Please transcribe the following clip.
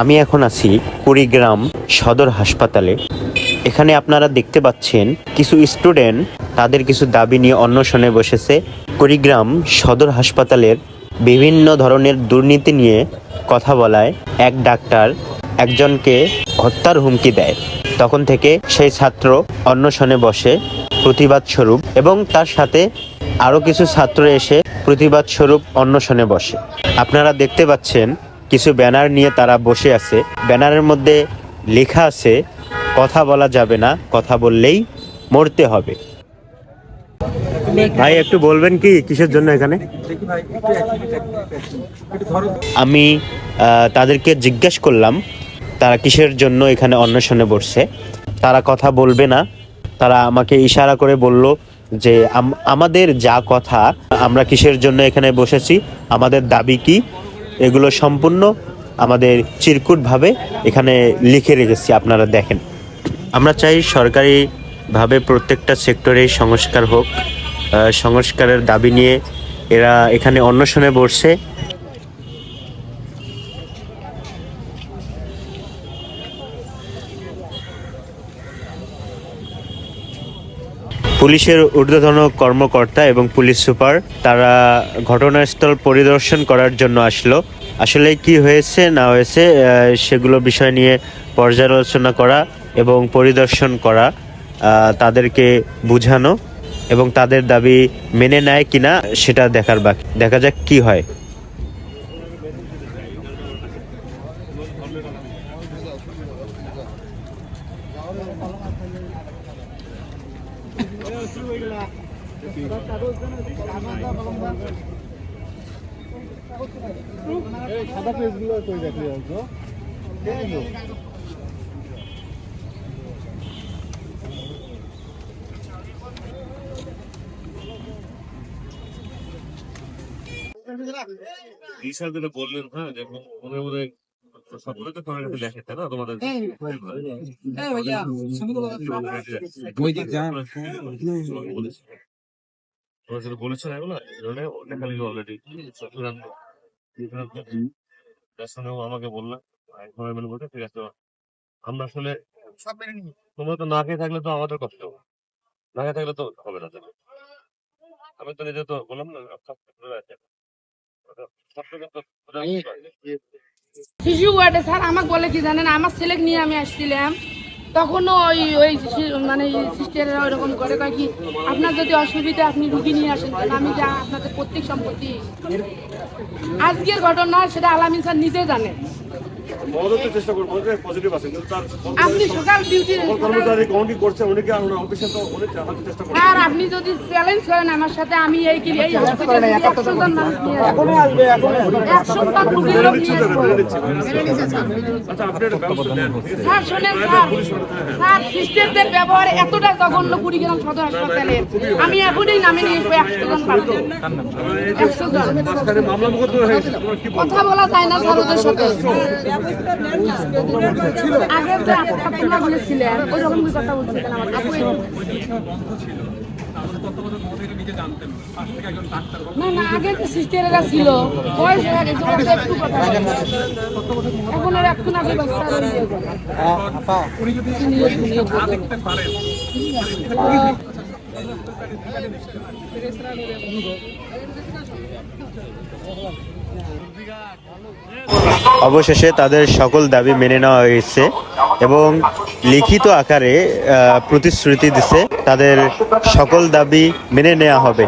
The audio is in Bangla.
আমি এখন আছি কুড়িগ্রাম সদর হাসপাতালে। এখানে আপনারা দেখতে পাচ্ছেন কিছু স্টুডেন্ট, তাদের কিছু দাবি নিয়ে অন্বেষণে বসেছে। কুড়িগ্রাম সদর হাসপাতালের বিভিন্ন ধরনের দুর্নীতি নিয়ে কথা বলায় এক ডাক্তার একজনকে হত্যার হুমকি দেয়। তখন থেকে সেই ছাত্র অন্বেষণে বসে প্রতিবাদ স্বরূপ এবং তার সাথে আরও কিছু ছাত্র এসে প্রতিবাদ স্বরূপ অন্বেষণে বসে। আপনারা দেখতে পাচ্ছেন কিছু ব্যানার নিয়ে তারা বসে আছে। ব্যানারের মধ্যে লেখা আছে কথা বলা যাবে না কথা বললেই মরতে হবে। ভাই একটু বলবেন কি কিসের জন্য এখানে? আমি তাদেরকে জিজ্ঞেস করলাম তারা কিসের জন্য এখানে অন্বেষণে বসছে? তারা কথা বলবে না। তারা আমাকে ইশারা করে বলল যে আম- আমাদের যা কথা আমরা কিসের জন্য এখানে বসেছি? আমাদের দাবি কি? এগুলো সম্পূর্ণ আমাদের চিরকুটভাবে এখানে লিখে রেখেছি, আপনারা দেখেন। আমরা চাই সরকারিভাবে প্রত্যেকটা সেক্টরেই সংস্কার হোক। সংস্কারের দাবি নিয়ে এরা এখানে অন্বেষণে বসছে। পুলিশের ঊর্ধ্বতন কর্মকর্তা এবং পুলিশ সুপার, তারা ঘটনাস্থল পরিদর্শন করার জন্য আসলো। আসলে কি হয়েছে, না হয়েছে সেগুলো বিষয় নিয়ে পর্যালোচনা করা এবং পরিদর্শন করা তাদেরকে বোঝানো এবং তাদের দাবি মেনে নেয় কিনা, সেটা দেখার বাকি। দেখা যাক কি হয়। সাদা পেজগুলো কই রাখলি তো ঈশা যেটা বললেন হ্যাঁ যে মনে মনে অলরেডি আমাকে বললাম ঠিক আছে আমরা আসলে তোমরা তো না খেয়ে থাকলে তো আমাদের কষ্ট। না খেয়ে থাকলে তো হবে না। আমি তো নিজে তো বললাম না শিশু ওয়ার্ডে স্যার আমাকে বলে কি জানেন, আমার ছেলেকে নিয়ে আমি আসছিলাম। তখনও ওই ওই মানে সিস্টাররা ওইরকম করে, কয় কি, আপনার যদি অসুবিধা, আপনি রুগী নিয়ে আসেন আমি যা আপনাদের প্রত্যেক সম্পত্তি আজকের ঘটনা সেটা আলামিন স্যার নিজে জানে বড়দের চেষ্টা করব যে পজিটিভ আছে কিন্তু তার আপনি সকাল ডিউটি সকল কর্মচারী কাউন্টি করছে উনিকে আমরা অফিসে তো অনেক আমাদের চেষ্টা করব। আর আপনি যদি চ্যালেঞ্জ করেন আমার সাথে আমি এই কি এই হসপিটালে একশো জন মানুষ নিয়ে যাব। একশো জন রুগী মেনে লোক নিচ্ছি নিয়ে। আচ্ছা আপনি একটা ব্যবস্থা নেন। স্যার শোনেন স্যার। স্যার সিস্টারদের ব্যবহার এতটা জঘন্য কুড়িগ্রাম সদর হাসপাতালে। আমি এখনই নামে নিয়ে এসবো একশো জন পাবো একশো জন মাঝখানে মামলা মোকদ্দমা হয়েছে তোমার কি কথা বলা যায় না স্যার ওদের সাথে আগে আপনারা বলেছিলেন ওই রকম কথা বলছিলেন আমার না না আগে যে সিস্টারেরা ছিল বয়স হয়ে গেছে একটু কথা এখন ওরা একটু না বাচ্চা অবশেষে তাদের সকল দাবি মেনে নেওয়া হয়েছে এবং লিখিত আকারে প্রতিশ্রুতি দিছে তাদের সকল দাবি মেনে নেওয়া হবে।